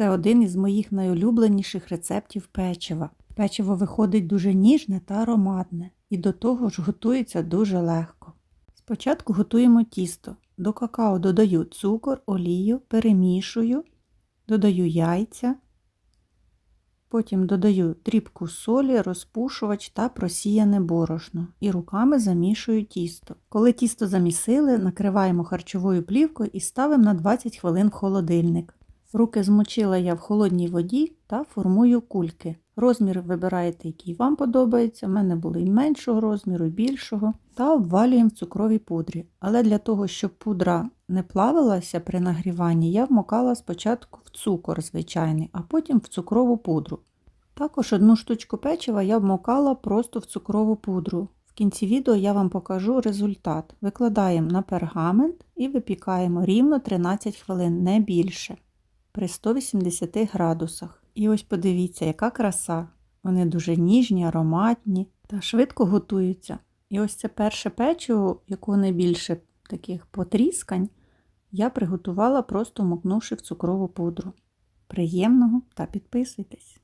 Це один із моїх найулюбленіших рецептів печива. Печиво виходить дуже ніжне та ароматне, і до того ж готується дуже легко. Спочатку готуємо тісто. До какао додаю цукор, олію, перемішую, додаю яйця, потім додаю дрібку солі, розпушувач та просіяне борошно і руками замішую тісто. Коли тісто замісили, накриваємо харчовою плівкою і ставимо на 20 хвилин в холодильник. Руки змочила я в холодній воді та формую кульки. Розмір вибираєте, який вам подобається. У мене були і меншого розміру, і більшого. Та обвалюємо в цукровій пудрі. Але для того, щоб пудра не плавилася при нагріванні, я вмокала спочатку в цукор звичайний, а потім в цукрову пудру. Також одну штучку печива я вмокала просто в цукрову пудру. В кінці відео я вам покажу результат. Викладаємо на пергамент і випікаємо рівно 13 хвилин, не більше при 180 градусах. І ось подивіться, яка краса. Вони дуже ніжні, ароматні та швидко готуються. І ось це перше печиво, якого найбільше таких потріскань, я приготувала просто мокнувши в цукрову пудру. Приємного та підписуйтесь!